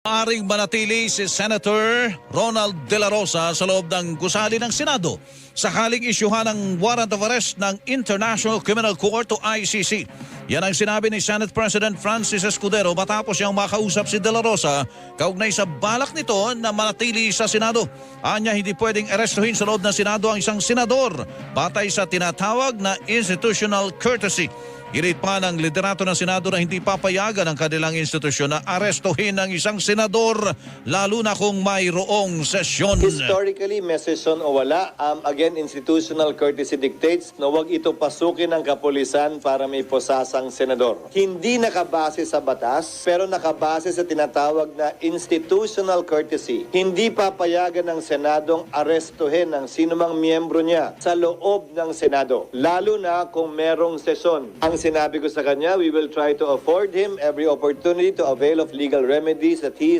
Maaring manatili si Senator Ronald De La Rosa sa loob ng gusali ng Senado sakaling isyuhan ng warrant of arrest ng International Criminal Court o ICC. Yan ang sinabi ni Senate President Francis Escudero matapos siyang makausap si De La Rosa kaugnay sa balak nito na manatili sa Senado. Anya hindi pwedeng arestuhin sa loob ng Senado ang isang senador batay sa tinatawag na institutional courtesy. Girit pa ng liderato ng Senado na hindi papayagan ang kanilang institusyon na arestuhin ang isang senador lalo na kung mayroong sesyon. Historically, may session o wala, um, again, institutional courtesy dictates na huwag ito pasukin ng kapulisan para may posasang senador. Hindi nakabase sa batas, pero nakabase sa tinatawag na institutional courtesy. Hindi papayagan ng Senadong arestuhin ang sinumang miyembro niya sa loob ng Senado, lalo na kung merong sesyon. Ang sinabi ko sa kanya, we will try to afford him every opportunity to avail of legal remedies that he